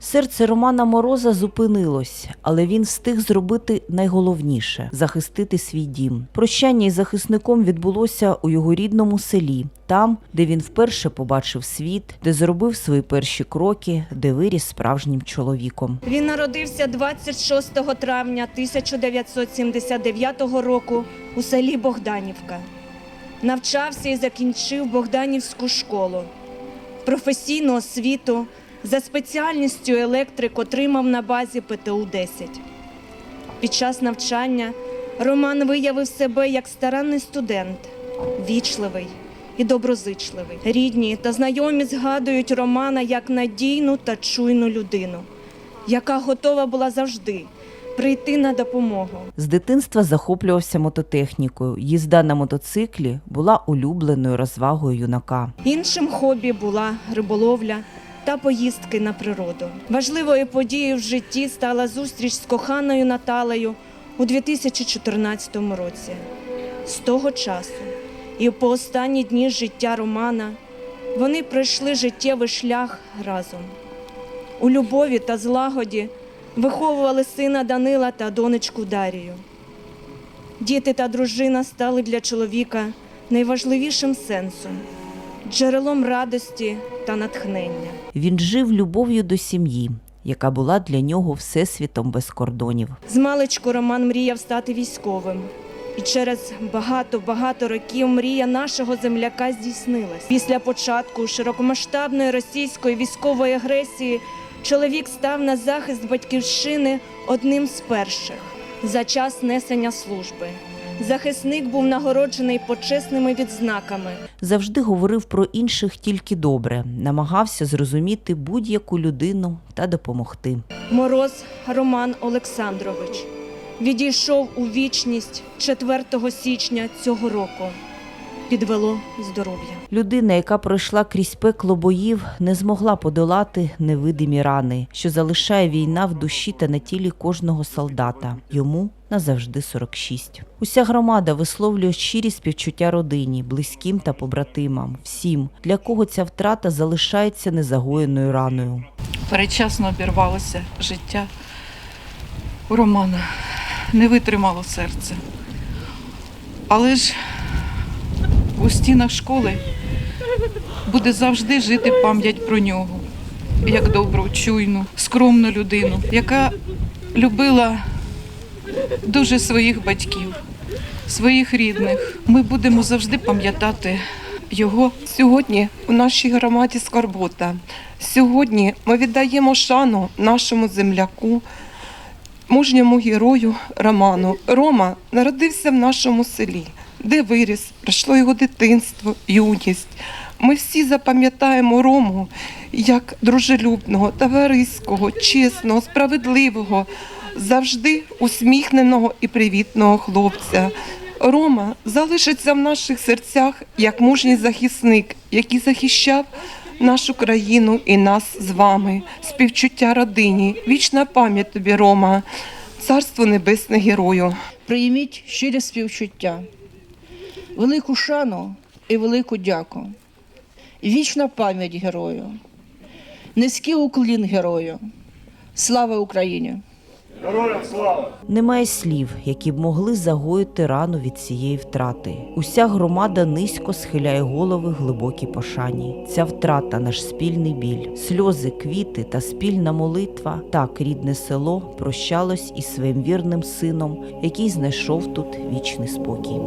Серце Романа Мороза зупинилось, але він встиг зробити найголовніше захистити свій дім. Прощання із захисником відбулося у його рідному селі, там, де він вперше побачив світ, де зробив свої перші кроки, де виріс справжнім чоловіком. Він народився 26 травня 1979 року у селі Богданівка. Навчався і закінчив Богданівську школу. Професійну освіту за спеціальністю електрик отримав на базі ПТУ-10. Під час навчання Роман виявив себе як старанний студент, вічливий і доброзичливий. Рідні та знайомі згадують Романа як надійну та чуйну людину, яка готова була завжди прийти на допомогу. З дитинства захоплювався мототехнікою. Їзда на мотоциклі була улюбленою розвагою юнака. Іншим хобі була риболовля та поїздки на природу. Важливою подією в житті стала зустріч з коханою Наталею у 2014 році. З того часу і по останні дні життя Романа вони пройшли життєвий шлях разом. У любові та злагоді виховували сина Данила та донечку Дарію. Діти та дружина стали для чоловіка найважливішим сенсом, джерелом радості та натхнення. Він жив любов'ю до сім'ї, яка була для нього всесвітом без кордонів. Змалечку Роман мріяв стати військовим. І через багато-багато років мрія нашого земляка здійснилась. Після початку широкомасштабної російської військової агресії чоловік став на захист батьківщини одним з перших за час несення служби. Захисник був нагороджений почесними відзнаками. Завжди говорив про інших тільки добре, намагався зрозуміти будь-яку людину та допомогти. Мороз Роман Олександрович відійшов у вічність 4 січня цього року. Підвело здоров'я. Людина, яка пройшла крізь пекло боїв, не змогла подолати невидимі рани, що залишає війна в душі та на тілі кожного солдата. Йому назавжди 46. Уся громада висловлює щирі співчуття родині, близьким та побратимам, всім, для кого ця втрата залишається незагоєною раною. передчасно обірвалося життя у Романа. Не витримало серце. Але ж у стінах школи буде завжди жити пам'ять про нього, як добру, чуйну, скромну людину, яка любила дуже своїх батьків, своїх рідних. Ми будемо завжди пам'ятати його Сьогодні у нашій громаді скорбота. Сьогодні ми віддаємо шану нашому земляку, мужньому герою Роману. Рома народився в нашому селі, де виріс, пройшло його дитинство, юність. Ми всі запам'ятаємо Рому як дружелюбного, товариського, чесного, справедливого, завжди усміхненого і привітного хлопця. Рома залишиться в наших серцях як мужній захисник, який захищав нашу країну і нас з вами. Співчуття родині, вічна пам'ять тобі, Рома, царство небесне герою. прийміть щире співчуття, велику шану і велику дяку. Вічна пам'ять герою, низький уклін герою. Слава Україні! Героям слава! Немає слів, які б могли загоїти рану від цієї втрати. Уся громада низько схиляє голови глибокій пошані. Ця втрата наш спільний біль, сльози, квіти та спільна молитва. Так рідне село прощалось із своїм вірним сином, який знайшов тут вічний спокій.